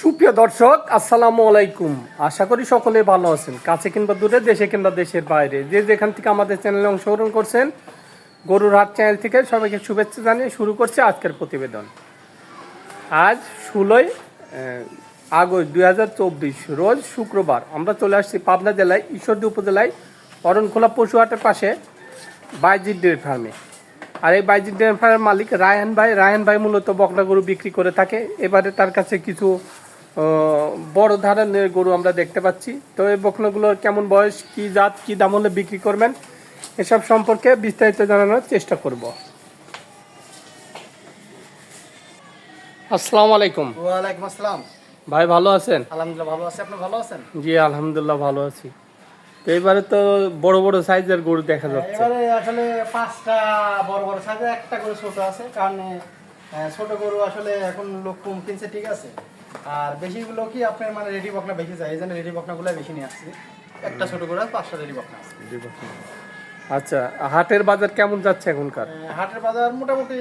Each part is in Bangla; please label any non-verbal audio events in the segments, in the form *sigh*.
সুপ্রিয় দর্শক, আসসালামু আলাইকুম। আশা করি সকলে ভালো আছেন। কাছে কিংবা দূরে, দেশে কিংবা দেশের বাইরে। যে যেখান থেকে আমাদের চ্যানেলে অংশগ্রহণ করছেন, গরুর হাট চ্যানেল থেকে সবাইকে শুভেচ্ছা জানিয়ে শুরু করছে আজকের প্রতিবেদন। আজ ষোলোই আগস্ট দুই হাজার চব্বিশ, রোজ শুক্রবার। আমরা চলে আসছি পাবনা জেলায়, ঈশ্বরদী উপজেলায়, অরণখোলা পশু হাটের পাশে বাইজিৎ ডেয়ারি ফার্মে। আর এই বাইজিৎ ডেয়ারি ফার্মের মালিক রায়হান ভাই। রায়হান ভাই মূলত বকনা গরু বিক্রি করে থাকে। এবারে তার কাছে কিছু বড় ধরনের গরু আমরা দেখতে পাচ্ছি। তো এই বকনাগুলোর কেমন বয়স কি জাত কি দাম হলে বিক্রি করবেন এসব সম্পর্কে বিস্তারিত জানানোর চেষ্টা করব। আসসালামু আলাইকুম। ওয়ালাইকুম আসসালাম। ভাই ভালো আছেন? আলহামদুলিল্লাহ ভালো আছি। আপনি ভালো আছেন? জি আলহামদুলিল্লাহ ভালো আছি। তো এবারে তো বড় বড় সাইজের গরু দেখা যাচ্ছে। এবারে আসলে পাঁচটা বড় বড় সাইজের একটা করে ছোট আছে। কারণ ছোট গরু আসলে এখন লোক কম কিনছে ঠিক আছে। আর বেশিগুলো কি আপনার মানে রেডি বকনা বেশি যায় এই জন্য রেডি বকনাগুলো বেশি নিয়ে আসছি। একটা ছোট আর পাঁচটা রেডি বকনা আছে। আচ্ছা হাটের বাজার কেমন যাচ্ছে এখনকার? হাটের বাজার মোটামুটি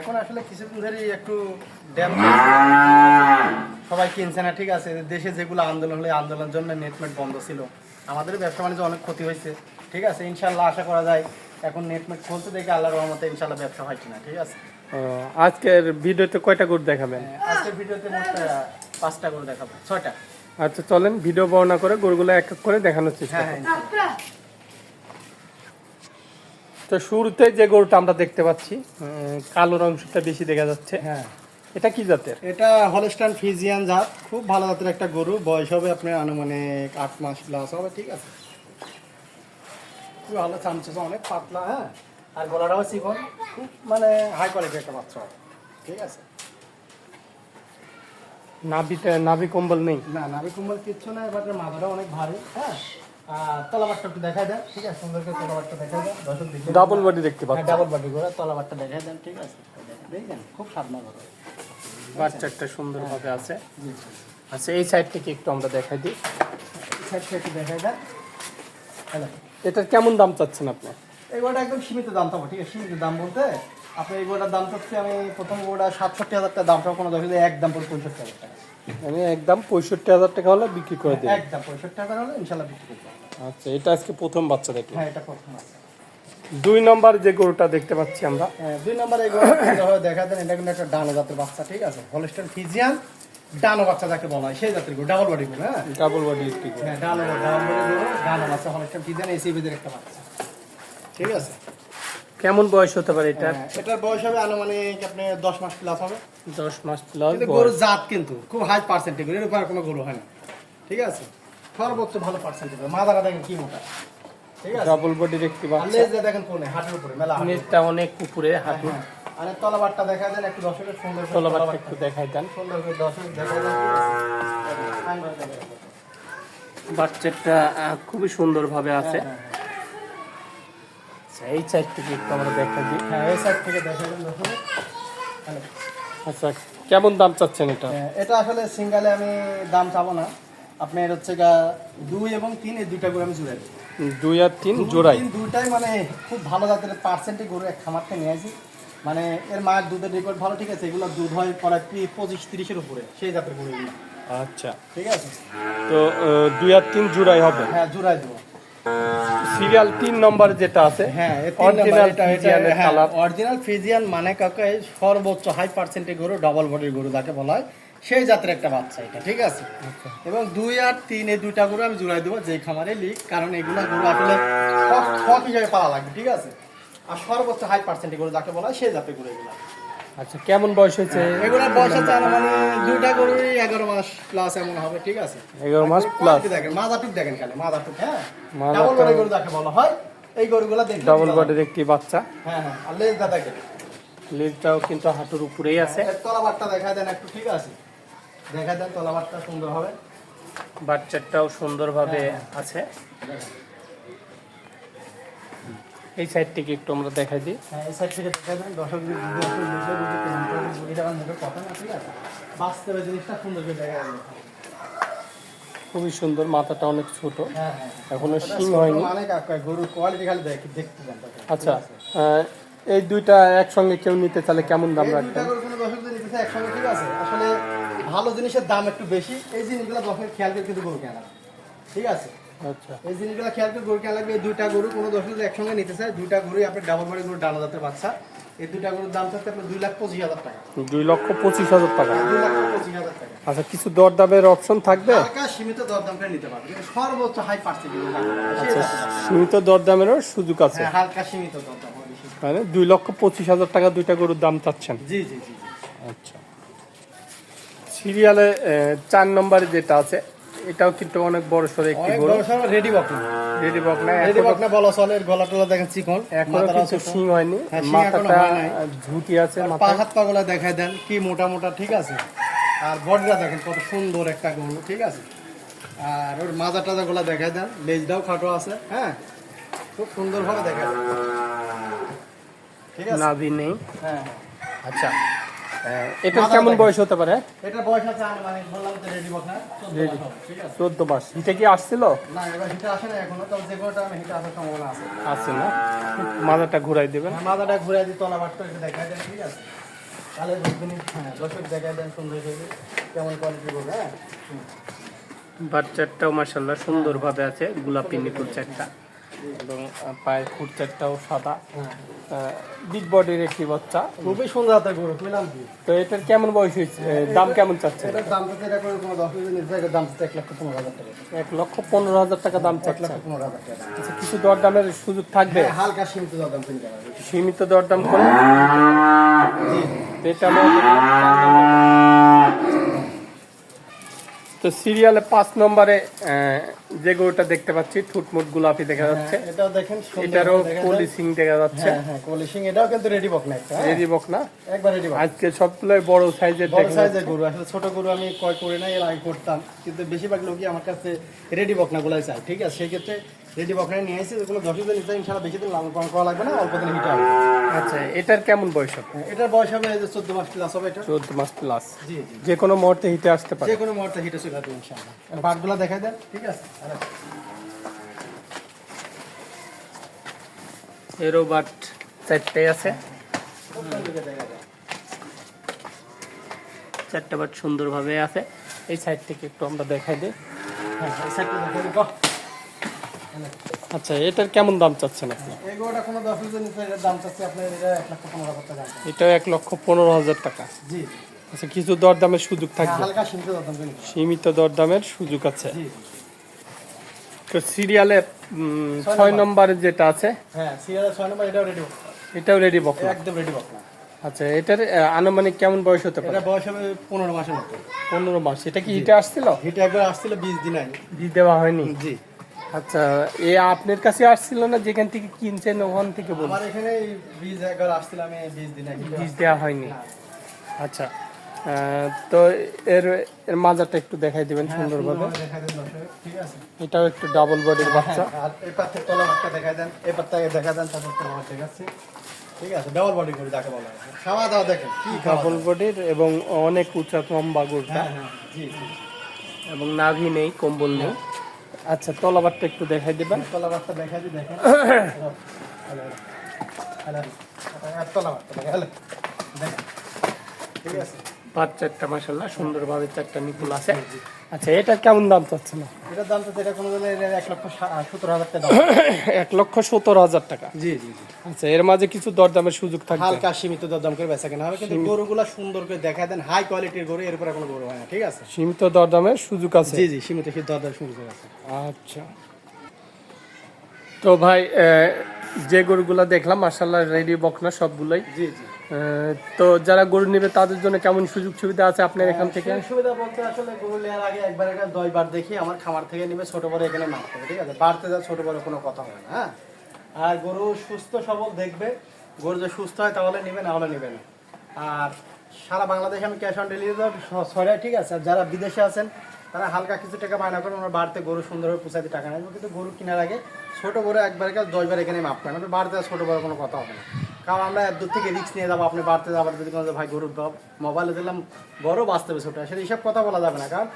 এখন আসলে কিছুদিন ধরেই একটু ড্যাম সবাই কিনছে না ঠিক আছে? দেশে যেগুলো আন্দোলন হলে আন্দোলনের জন্য নেটমেট বন্ধ ছিল। আমাদের ব্যবসা বাণিজ্য অনেক ক্ষতি হয়েছে ঠিক আছে? ইনশাল্লাহ আশা করা যায় এখন নেটমেট খুলতে দেখে আল্লাহর রহমতে ইনশাল্লাহ ব্যবসা হয় কিনা ঠিক আছে? আজকের ভিডিওতে কয়টা গরু দেখাবেন? আজকের ভিডিওতে মোট পাঁচটা করে দেখাবো ছয়টা। আচ্ছা চলেন ভিডিও বর্ণনা করে গরুগুলো এক এক করে দেখানোর চেষ্টা হ্যাঁ হ্যাঁ। তো শুরুতে যে গরুটা আমরা দেখতে পাচ্ছি কালোর অংশটা বেশি দেখা যাচ্ছে। হ্যাঁ। এটা কি জাতের? এটা হলস্টান ফিজিয়ান জাত খুব ভালো জাতের একটা গরু বয়স হবে আপনার আনুমানিক আট মাস প্লাস হবে ঠিক আছে। খুব ভালো চামচেস অনেক পাতলা হ্যাঁ। আর গলাটাও চিকন খুব মানে হাই কোয়ালিটি একটা বাচ্চা। ঠিক আছে? নাভিতে নাভি কম্বল নেই? না কুম্বল কিচ্ছু না এবার মাথাটা অনেক ভারী হ্যাঁ? আর তলাবারটা একটু দেখাই দেন ঠিক আছে? সুন্দর করে তলাবারটা দেখাই দেন। দর্শক দেখে ডাবল বডি দেখতে পাচ্ছি ডাবল বাটি করে তলাবারটা দেখাই দেন ঠিক আছে? দেখেন খুব সাবধান করে বাচ্চাটা সুন্দরভাবে আছে। আচ্ছা এই সাইড থেকে একটু আমরা দেখাই দিই। সাইডটা একটু দেখাই দেন। হ্যালো। এটার কেমন দাম চাচ্ছেন আপনি এই গোটা একদম সীমিত দাম থাকব ঠিক আছে? সীমিত দাম বলতে আপনি এই গোটার দাম চাচ্ছি আমি প্রথম গোটা সাতষট্টি হাজার টাকা দাম সব কোনো দশ হাজার একদম পড়ে পঁয়ষট্টি হাজার টাকা। আমি একদম পঁয়ষট্টি হাজার টাকা হলে বিক্রি করে দিই একদম পঁয়ষট্টি হাজার হলে ইনশাল্লাহ বিক্রি। আচ্ছা এটা আজকে প্রথম বাচ্চা দেখলাম। হ্যাঁ এটা প্রথম আছে দুই নম্বর যে গরুটা দেখতে পাচ্ছি আমরা। হ্যাঁ, দুই নম্বরে এই গোটা দেখা দেন এটা কিন্তু একটা ডানো জাতের বাচ্চা ঠিক আছে? হলস্টার ফিজিয়ান ডানো বাচ্চা যাকে বলা হয় সেই জাতের গরু ডাবল বডি গরু হ্যাঁ? ডাবল বডি হ্যাঁ ডানো ডাবল বডি গরু ডানো বাচ্চা হলস্টার ফিজিয়ান এসি বেদের একটা বাচ্চা। ঠিক আছে? কেমন বয়স হতে পারে এটা? হ্যাঁ, এটার বয়স হবে আনুমানিক আপনি দশ মাস প্লাস হবে। দশ মাস প্লাস কিন্তু গরুর জাত কিন্তু খুব হাই পার্সেন্টেজ এর উপর কোনো গরু হয় না। ঠিক আছে? সর্বোচ্চ ভালো পার্সেন্টেজ মাদারা দেখেন কি মোটা। ঠিক আছে? ডাবল লেজ দেখেন কোনে হাটের উপরে মেলা। নেটটা অনেক উপরে হাঁটু হ্যাঁ। আর তলাবারটা দেখা দেন একটু দর্শকের সুন্দর তলাবারটা। একটু দেখাই দেন। সুন্দর করে দর্শক দেখা দেন। বাচ্চাটা খুবই সুন্দরভাবে আছে। হ্যাঁ, হ্যাঁ, আচ্ছা, এই সাইড থেকে একটু আমরা দেখাই দিই। হ্যাঁ এই সাইড থেকে দেখা দর্শক আচ্ছা কেমন দাম চাচ্ছেন এটা? হ্যাঁ, এটা আসলে সিঙ্গালে আমি দাম চাবো না। আপনার হচ্ছে গা দুই এবং তিন এই দুইটা করে আমি জুড়ে দুই। আর তিন জোড়াই? দুইটাই মানে খুব ভালো জাতের পার্সেন্টে গরু এক খামার থেকে নিয়ে আসি। মানে এর মায়ের দুধের রেকর্ড ভালো ঠিক আছে? এগুলো দুধ হয় প্রায় পঁচিশ তিরিশের উপরে সেই জাতের গরু আচ্ছা। ঠিক আছে? তো দুই আর তিন জোড়াই হবে? হ্যাঁ জোড়াই দেবো। সিরিয়াল তিন নম্বর যেটা আছে হ্যাঁ অরিজিনাল কালার অরিজিনাল ফিজিয়ান মানে কাকা? সর্বোচ্চ হাই পার্সেন্টের গরু ডবল বডির গরু যাকে বলা হয়। সেই জাতের একটা বাচ্চা এটা ঠিক আছে? আচ্ছা। এবং দুই আর তিন এই দুইটা গরু আমি জোড়াই দেবো যেই খামারে লিক কারণ এগুলো গরু আসলে ঠক হিসাবে পালা লাগবে ঠিক আছে? আর সর্বোচ্চ হাই পার্সেন্টের গরু যাকে বলা হয় সেই জাতের গরু এগুলো। আচ্ছা কেমন বয়স হয়েছে? এগুলোর বয়স আছে মানে দুইটা গরুই এগারো মাস প্লাস এমন হবে ঠিক আছে? এগারো মাস প্লাস দেখেন মাদাটুক দেখেন খালি মাদাটুক হ্যাঁ? ডাবল বডি গরু যাকে বলা হয় এই গরুগুলো দেখতে ডাবল বডির একটি বাচ্চা। হ্যাঁ হ্যাঁ আর লেজটা দেখেন। লেজটাও কিন্তু হাঁটুর উপরেই আছে। এর তলাবারটা দেখা দেন একটু ঠিক আছে? দেখা দেন তলাবারটা সুন্দর হবে। বাচ্চাটাও সুন্দরভাবে আছে। এই সাইড থেকে একটু আমরা দেখাই দিই। হ্যাঁ এই সাইড থেকে দেখা দেন। দর্শক যদি টাকার মুখে কথা না ঠিক আছে? বাস্তবে জিনিসটা সুন্দর করে দেখা যাবে খুবই সুন্দর মাথাটা অনেক ছোট। হ্যাঁ হ্যাঁ। এখনও শিং হয়নি। মানে গরুর কোয়ালিটি খালি দেখতে আচ্ছা এই দুইটা একসঙ্গে কেউ নিতে চাইলে কেমন দাম রাখবেন? একসঙ্গে ঠিক আছে? আসলে ভালো জিনিসের দাম একটু বেশি এই জিনিসগুলো দশের খেয়াল করে কিন্তু গরু কেনা। ঠিক আছে? আচ্ছা। এই জিনিসগুলো খেয়াল করে গরু কেনা লাগবে। এই দুইটা গরু কোনো দশ যদি একসঙ্গে নিতে চায়। দুইটা গরুই আপনার ডাবল বাড়ি গরু ডানা জাতের বাচ্চা। এই দুইটা গরুর দাম থাকতে আপনার দুই লাখ পঁচিশ হাজার টাকা। দুই লক্ষ পঁচিশ হাজার টাকা। দুই লাখ পঁচিশ হাজার টাকা। আচ্ছা কিছু দরদামের অপশন থাকবে? হালকা সীমিত দরদাম করে নিতে পারবে। কিন্তু সর্বোচ্চ হাই পার্সেন্টেজ আচ্ছা সীমিত দরদামেরও সুযোগ আছে। হ্যাঁ হালকা সীমিত দরদাম মানে দুই লক্ষ পঁচিশ হাজার টাকা দুইটা গরুর দাম চাচ্ছেন। জি জি জি। আচ্ছা। সিরিয়ালে চার নম্বরে যেটা আছে এটাও কিন্তু অনেক বড় সর একটি গরু। রেডি বকনা রেডি বক না। রেডি এখনো- বকনা বলা চলে গলা টলা দেখেন চিকন এখনও ছোট। শিং হয়নি হ্যাঁ, মাথাটা হয়। ঝুটি আছে পা হাত পা গুলা দেখায় দেন কি মোটা মোটা ঠিক আছে। আর বডিটা দেখেন কত সুন্দর একটা গরু ঠিক আছে। আর ওর মাজা টাজা গুলা দেখায় দেন লেজটাও খাটো আছে হ্যাঁ। খুব সুন্দর ভাবে দেখায় ঠিক আছে? নাভি নেই। হ্যাঁ। আচ্ছা। আহ, এটার কেমন বয়স হতে পারে? এটা বয়স আছে মানে বললাম তো রেডি বকনা Ready। ঠিক আছে? চোদ্দ মাস হিটে কি আসছিল? না এবার হিটে আসে না এখনও তবে যে কোনোটা আমি হিটে আসার সম্ভাবনা আছে। আছে না? মাথাটা ঘুরাই দেবেন। হ্যাঁ, মাথাটা ঘুরে দিই তলা বাটটা একটু দেখায় দেন ঠিক আছে? তাহলে দেখবেন হ্যাঁ দর্শক দেখায় দেন সুন্দর করে কেমন কোয়ালিটি করবে হ্যাঁ? বাচ্চাটাও মাসাল্লাহ সুন্দরভাবে আছে গোলাপি নিপুর চারটা। এবং পায়ের খুঁটচারটাও সাদা। হ্যাঁ। বিগ বডির একটি বাচ্চা। খুবই সুন্দর একটা গরু কি? তো এটার কেমন বয়স হয়েছে? দাম কেমন চাচ্ছে এটার দাম এটা করে কোনো দশ দাম এক লক্ষ পনেরো হাজার টাকা। এক লক্ষ পনেরো হাজার টাকা দাম এক চাচ্ছে লক্ষ পনেরো হাজার টাকা। আচ্ছা কিছু দরদামের সুযোগ থাকবে? হ্যাঁ, হালকা সীমিত দাম কিনতে পারবে সীমিত দরদাম করে এটা আমরা তো সিরিয়ালে পাঁচ নম্বরে যে গরুটা দেখতে পাচ্ছি ঠুটমুট গোলাপি দেখা যাচ্ছে। হ্যাঁ, এটাও দেখেন এটারও দেখা দেখা যাচ্ছে। হ্যাঁ হ্যাঁ পলিশিং এটাও কিন্তু রেডি বক না একটা? রেডি বক না? একবার রেডি বক। আজকে সবগুলোই বড় সাইজের বড় সাইজের গরু আসলে ছোট গরু আমি কয় করি না এর আগে করতাম। কিন্তু বেশিরভাগ লোকই আমার কাছে রেডি বকনা গুলাই চায় ঠিক আছে? সেই ক্ষেত্রে রেডি নিয়ে এসেছি দশ দিন নিতে ইনশাল্লাহ বেশি দিন লালন পালন করা লাগবে না অল্প দিন হিটে হবে। আচ্ছা এটার কেমন বয়স হবে? হ্যাঁ, এটার বয়স হবে এই যে চোদ্দ মাস প্লাস হবে এটা। চোদ্দ মাস প্লাস জি জি। যে কোনো মুহূর্তে হিটে আসতে পারে। যে কোনো মুহূর্তে হিটে চলে আসবে ইনশাল্লাহ দেখাই দেন ঠিক আছে? এরও বাট চারটাই আছে? চারটা বাট সুন্দরভাবে আছে। এই সাইড থেকে একটু আমরা দেখাই দিই। হ্যাঁ এই সাইডটা দেখাই বাহ। আচ্ছা এটার কেমন দাম চাচ্ছেন আপনি? এই কোনো দশ লিটার দাম চাচ্ছে আপনার এটা এক লক্ষ পনেরো হাজার টাকা এটাও এক লক্ষ পনেরো হাজার টাকা। জি। আচ্ছা কিছু দরদামের সুযোগ হ্যাঁ, থাকবে? হালকা সীমিত দরদামের সুযোগ আছে। তো সিরিয়ালে ছয় নম্বরে। যেটা আছে? হ্যাঁ সিরিয়াল ছয় নম্বর এটাও রেডি এটাও রেডি বক একদম রেডি বক আচ্ছা এটার আনুমানিক কেমন বয়স হতে পারে? এটা বয়স হবে পনেরো মাসের মতো। পনেরো মাস। এটা কি হিটে আসছিল? হিটে একবার আসছিল বিশ দিন আগে বীজ দেওয়া হয়নি? জি। আচ্ছা এ আপনার কাছে আসছিল না যেখান থেকে কিনছেন ওখান থেকে বলুন? আমার এখানে বীজ একবার আসছিল আমি বিশ দিন আগে। বীজ দেওয়া হয়নি। আচ্ছা তো এর এর মাজাটা একটু দেখাই দিবেন হ্যাঁ, সুন্দরভাবে। ঠিক আছে? এটাও একটু ডাবল বডির বাচ্চা। আর এই তলা দেখাই দেন এই দেখা দেন তারপর তলা দেখাচ্ছি। ঠিক আছে ডাবল বডি করে যাকে বলা হয়। খাওয়া দাওয়া দেখেন কি ডাবল বডির এবং অনেক উঁচা হ্যাঁ হ্যাঁ জি জি। এবং নাভি নেই কম্বল নেই। আচ্ছা তলাবারটা একটু দেখাই দিবেন তলাবারটা দেখাই দিই দেখেন। পাঁচ চারটা মাসাল্লাহ সুন্দরভাবে চারটা নিপুল আছে। আচ্ছা এটা কেমন দাম চাচ্ছে না এটার দাম যেটা কোনো এক লক্ষ সতেরো হাজার টাকা *coughs* এক লক্ষ সত্তর হাজার টাকা? জি জি আচ্ছা এর মাঝে কিছু দরদামের সুযোগ থাকবে? হালকা সীমিত দরদাম করে বেচা কেনা হবে কিন্তু গরুগুলা সুন্দর করে দেখা দেন হাই কোয়ালিটির গরু এরপরে কোনো গরু হয় না ঠিক আছে? সীমিত দরদামের সুযোগ আছে? জি জি সীমিত সেই দরদাম শুরু আছে। আচ্ছা। তো ভাই যে গরুগুলা দেখলাম মাসাল্লাহ রেডি বকনা সবগুলাই। জি জি। তো যারা গরু নেবে তাদের জন্য কেমন সুযোগ সুবিধা আছে আপনার এখান থেকে? সুবিধা বলতে আসলে গরু নেওয়ার আগে একবার একটা দশ বার দেখি আমার খামার থেকে নিবে ছোট বড় এখানে মাপ হবে ঠিক আছে? বাড়তে যা ছোট বড় কোনো কথা হয় না হ্যাঁ? আর গরু সুস্থ সবল দেখবে গরু যে সুস্থ হয় তাহলে নিবে না হলে নিবে না। আর সারা বাংলাদেশে আমি ক্যাশ অন ডেলিভারি সরাই ঠিক আছে? আর যারা বিদেশে আছেন তারা হালকা কিছু টাকা বায়না করে আমরা বাড়তে গরু সুন্দরভাবে পুষাইতে টাকা নেব কিন্তু গরু কেনার আগে ছোট বড় একবার দশবার এখানে মাপ করেন বাড়িতে ছোট বড় কোনো কথা হবে না। কারণ আমরা দূর থেকে রিস্ক নিয়ে যাব, আপনি বাড়তে যাবার যদি কোনো ভাই গরুর মোবাইলে দিলাম বড় বাস্তবে ছোট সেটা এইসব কথা বলা যাবে না, কারণ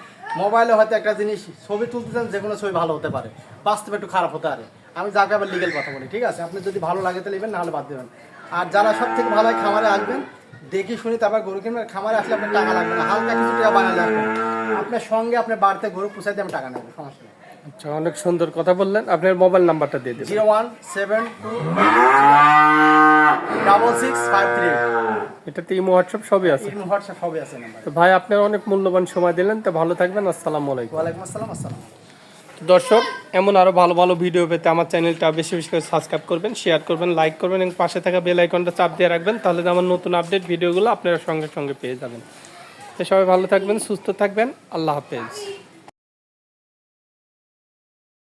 মোবাইলে হয়তো একটা জিনিস, ছবি তুলতে চান যে কোনো ছবি ভালো হতে পারে। বাস্তবে একটু খারাপ হতে পারে। আমি যাকে আবার লিগেল কথা বলি, ঠিক আছে? আপনি যদি ভালো লাগে তাহলে নেবেন, নাহলে বাদ দেবেন। আর যারা সব থেকে ভালো হয়, খামারে আসবেন, দেখি শুনি তারপর গরু কিনবেন। খামারে আসলে আপনার টাকা লাগবে না, হালকা কিছু টাকা বানালে আপনার সঙ্গে আপনার বাড়িতে গরু পুষাই দিয়ে আমি টাকা নেব, সমস্যা নেই। আচ্ছা অনেক সুন্দর কথা বললেন। আপনার মোবাইল নাম্বারটা দিয়ে দেবেন। Zero one seven two double six five three. এটাতে ইমো হোয়াটসঅ্যাপ সবই আছে। ইমো হোয়াটসঅ্যাপ সবই আছে নাম্বার। ভাই আপনার অনেক মূল্যবান সময় দিলেন তো ভালো থাকবেন আসসালামু আলাইকুম। ওয়ালাইকুম আসসালাম আসসালাম। দর্শক এমন আরও ভালো ভালো ভিডিও পেতে আমার চ্যানেলটা বেশি বেশি করে সাবস্ক্রাইব করবেন শেয়ার করবেন লাইক করবেন এবং পাশে থাকা বেল আইকনটা চাপ দিয়ে রাখবেন তাহলে আমার নতুন আপডেট ভিডিওগুলো আপনারা সঙ্গে সঙ্গে পেয়ে যাবেন। তো সবাই ভালো থাকবেন সুস্থ থাকবেন আল্লাহ হাফেজ।